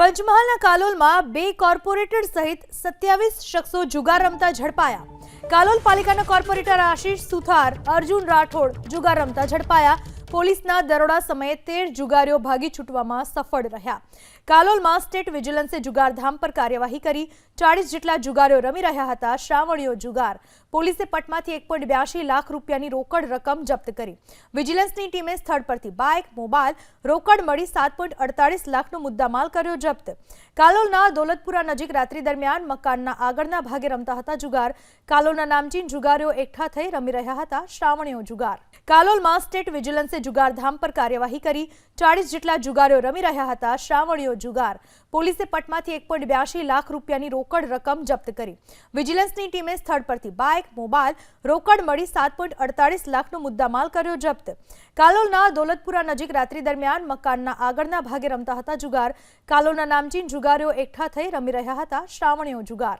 પંચમહાલના કાલોલમાં બે કોર્પોરેટર સહિત સત્યાવીસ શખ્સો જુગાર રમતા ઝડપાયા. કાલોલ પાલિકાના કોર્પોરેટર આશીષ સુથાર, અર્જુન રાઠોડ જુગાર રમતા ઝડપાયા. પોલીસના દરોડા સમયે તેર જુગારીઓ ભાગી છૂટવામાં સફળ રહ્યા. કાલોલમાં સ્ટેટ વિજિલન્સે જુગારધામ પર કાર્યવાહી કરી. ચાળીસ જેટલા જુગારીઓ રમી રહ્યા હતા. શ્રાવણીઓ જુગાર. પોલીસે પટમાંથી એક લાખ રૂપિયાની રોકડ રકમ જપ્ત કરી. વિજિલન્સની ટીમે સ્થળ પરથી બાઇક મોબાઈલ રોકડ મળી સાત લાખનો મુદ્દામાલ કર્યો જપ્ત. કાલોલના દોલતપુરા નજીક રાત્રિ દરમિયાન મકાનના આગળના ભાગે રમતા હતા જુગાર. કાલોલના નામચીન જુગારીઓ એકઠા થઈ રમી રહ્યા હતા. શ્રાવણીઓ જુગાર. કાલોલમાં સ્ટેટ વિજિલન્સે જુગારધામ પર કાર્યવાહી કરી. ચાળીસ જેટલા જુગારીઓ રમી રહ્યા હતા. શ્રાવણીયો જુગાર. પોલીસે પટમાંથી એક લાખ રૂપિયાની રોકડ રકમ જપ્ત કરી. વિજિલન્સની ટીમે સ્થળ પરથી બાઇક મોબાઈલ રોકડ મળી સાત લાખનો મુદ્દામાલ કર્યો જપ્ત. કાલોલના દોલતપુરા નજીક રાત્રિ દરમિયાન મકાનના આગળના ભાગે રમતા હતા જુગાર. કાલોલના નામચીન જુગારીઓ એકઠા થઈ રમી રહ્યા હતા. શ્રાવણીયો જુગાર.